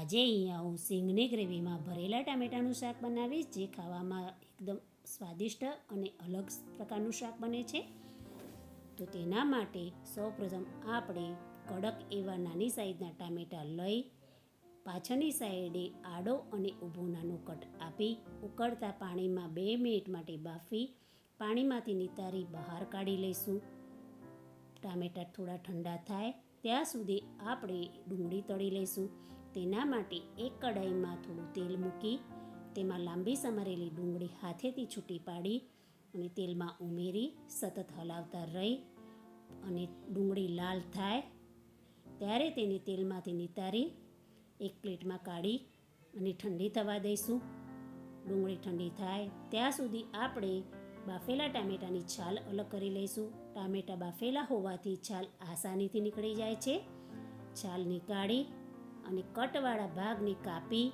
આજે અહીંયા હું સિંગની ગ્રેવીમાં ભરેલા ટામેટાનું શાક બનાવીશ, જે ખાવામાં એકદમ સ્વાદિષ્ટ અને અલગ પ્રકારનું શાક બને છે. તો તેના માટે સૌપ્રથમ આપણે કડક એવા નાની સાઈઝના ટામેટાં લઈ, પાછળની સાઈડે આડો અને ઊભો નાનો કટ આપી, ઉકળતા પાણીમાં બે મિનિટ માટે બાફી, પાણીમાંથી નિતારી બહાર કાઢી લઈશું. ટામેટાં થોડા ઠંડા થાય ત્યાં સુધી આપણે ડુંગળી તળી લઈશું. તેના માટે એક કડાઈમાં થોડું તેલ મૂકી, તેમાં લાંબી સમારેલી ડુંગળી હાથેથી છૂટી પાડી અને તેલમાં ઉમેરી સતત હલાવતા રહી અને ડુંગળી લાલ થાય ત્યારે તેને તેલમાંથી નિતારી એક પ્લેટમાં કાઢી અને ઠંડી થવા દઈશું. ડુંગળી ઠંડી થાય ત્યાં સુધી આપણે બાફેલા ટામેટાની છાલ અલગ કરી લઈશું. ટામેટા બાફેલા હોવાથી છાલ આસાનીથી નીકળી જાય છે. છાલ નીકાળી અને કટવાળા ભાગને કાપી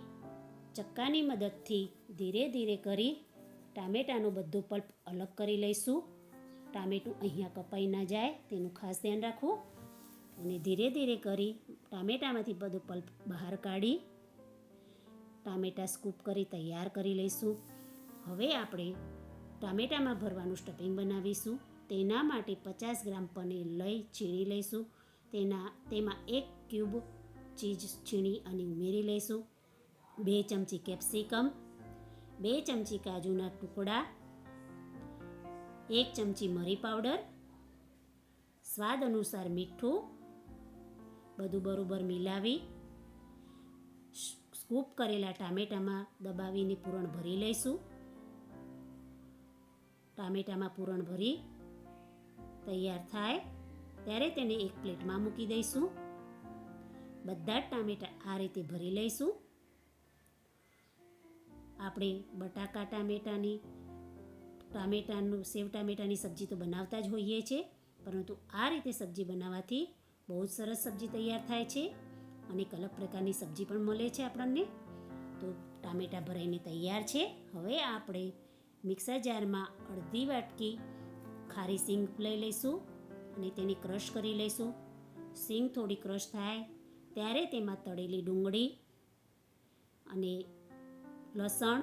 ચક્કાની મદદથી ધીરે ધીરે કરી ટામેટાનો બધો પલ્પ અલગ કરી લઈશું. ટામેટું અહીંયા કપાઈ ના જાય, તેનું ખાસ ધ્યાન રાખવું. અને ધીરે ધીરે કરી ટામેટામાંથી બધો પલ્પ બહાર કાઢી ટામેટા સ્કૂપ કરી તૈયાર કરી લઈશું. હવે આપણે ટામેટામાં ભરવાનું સ્ટફિંગ બનાવીશું. તેના માટે પચાસ ગ્રામ પનીર લઈ છીણી લઈશું. તેના, તેમાં એક ક્યુબ ચીઝ છીણી અને ઉમેરી લઈશું. બે ચમચી કેપ્સિકમ, બે ચમચી કાજુના ટુકડા, એક ચમચી મરી પાવડર, સ્વાદ અનુસાર મીઠું, બધું બરાબર મિલાવી સ્કૂપ કરેલા ટામેટામાં દબાવીને પૂરણ ભરી લઈશું. ટામેટામાં પૂરણ ભરી તૈયાર થાય, ત્યારે તેને એક પ્લેટમાં મૂકી દઈશું. બધા જ ટામેટા આ રીતે ભરી લઈશું. આપણે બટાકા ટામેટાની, ટામેટાનું, સેવ ટામેટાની સબ્જી તો બનાવતા જ હોઈએ છીએ, પરંતુ આ રીતે સબ્જી બનાવવાથી બહુ જ સરસ સબ્જી તૈયાર થાય છે અને અલગ પ્રકારની સબ્જી પણ મળે છે આપણને. તો ટામેટાં ભરાઈને તૈયાર છે. હવે આપણે મિક્સર જારમાં અડધી વાટકી ખારી સિંગ લઈ લઈશું અને તેને ક્રશ કરી લઈશું. સિંગ થોડી ક્રશ થાય ત્યારે તેમાં તળેલી ડુંગળી અને લસણ,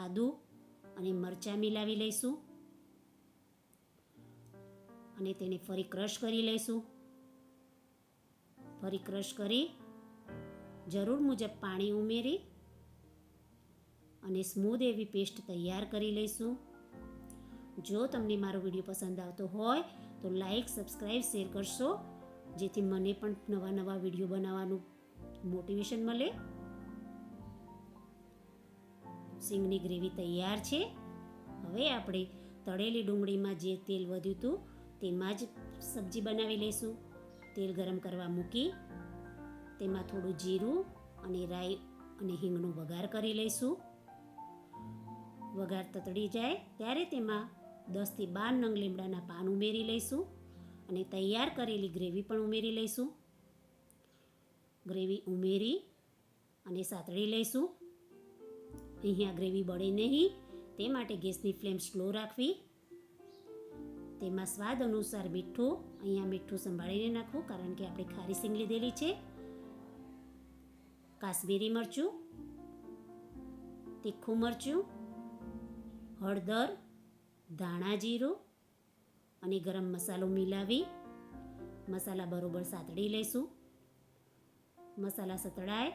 આદું અને મરચાં મિલાવી લઈશું અને તેને ફરી ક્રશ કરી લઈશું. ફરી ક્રશ કરી જરૂર મુજબ પાણી ઉમેરી અને સ્મૂધ એવી પેસ્ટ તૈયાર કરી લઈશું. જો તમને મારો વીડિયો પસંદ આવતો હોય, તો લાઈક સબસ્ક્રાઈબ શેર કરશો. જેથી મને પણ નવા નવા વીડિયો બનાવવાનું મોટિવેશન મળે. સિંગની ગ્રેવી તૈયાર છે. હવે આપણે તળેલી ડુંગળીમાં જે તેલ વધ્યું હતું, તેમાં જ સબ્જી બનાવી લઈશું. તેલ ગરમ કરવા મૂકી, તેમાં થોડું જીરું અને રાઈ અને હિંગનો વઘાર કરી લઈશું. વઘાર તતડી જાય, ત્યારે તેમાં દસથી બાર નંગ લીમડાના પાન ઉમેરી લઈશું અને તૈયાર કરેલી ગ્રેવી પણ ઉમેરી લઈશું. ગ્રેવી ઉમેરી અને સાતળી લઈશું. અહીંયા ગ્રેવી બળે નહીં, તે માટે ગેસની ફ્લેમ સ્લો રાખવી. તેમાં સ્વાદ અનુસાર મીઠું અહીંયા મીઠું સંભાળીને નાખવું કારણ કે આપણે ખારી સિંગ લીધેલી છે. કાશ્મીરી મરચું, તીખું મરચું, હળદર ધાણા જીરું અને ગરમ મસાલો મિલાવી, મસાલા બરોબર સાતળી લઈશું. મસાલા સતળાય,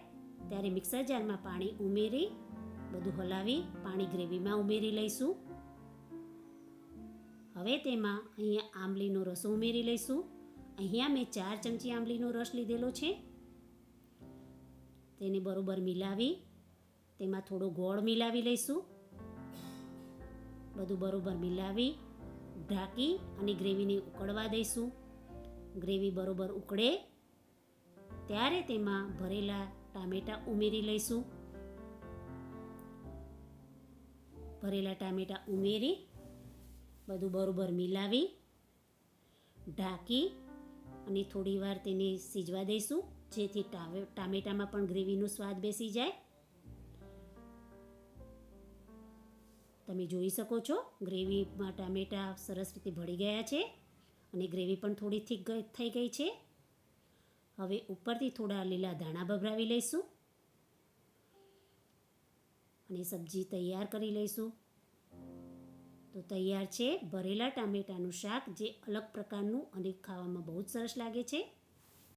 ત્યારે મિક્સર જારમાં પાણી ઉમેરી, બધું હલાવી પાણી ગ્રેવીમાં ઉમેરી લઈશું. હવે તેમાં અહીંયા આંબલીનો રસ ઉમેરી લઈશું. અહીંયા મેં ચાર ચમચી આંબલીનો રસ લીધેલો છે. તેને બરોબર મિલાવી, તેમાં થોડો ગોળ મિલાવી લઈશું. બધું બરોબર મિલાવી, ઢાંકી અને ગ્રેવીને ઉકળવા દઈશું. ગ્રેવી બરોબર ઉકળે, ત્યારે તેમાં ભરેલા ટામેટાં ઉમેરી લઈશું. ભરેલા ટામેટાં ઉમેરી, બધું બરોબર મિલાવી, ઢાંકી અને થોડીવાર તેને સીજવા દઈશું, જેથી ટામેટામાં પણ ગ્રેવીનો સ્વાદ બેસી જાય. તમે જોઈ શકો છો. ગ્રેવીમાં ટામેટાં સરસ રીતે ભળી ગયા છે અને ગ્રેવી પણ થોડી થીક થઈ ગઈ છે. હવે ઉપરથી થોડા લીલા ધાણા ભભરાવી લઈશું અને સબ્જી તૈયાર કરી લઈશું. તો તૈયાર છે ભરેલા ટામેટાનું શાક જે અલગ પ્રકારનું અને ખાવામાં બહુ જ સરસ લાગે છે.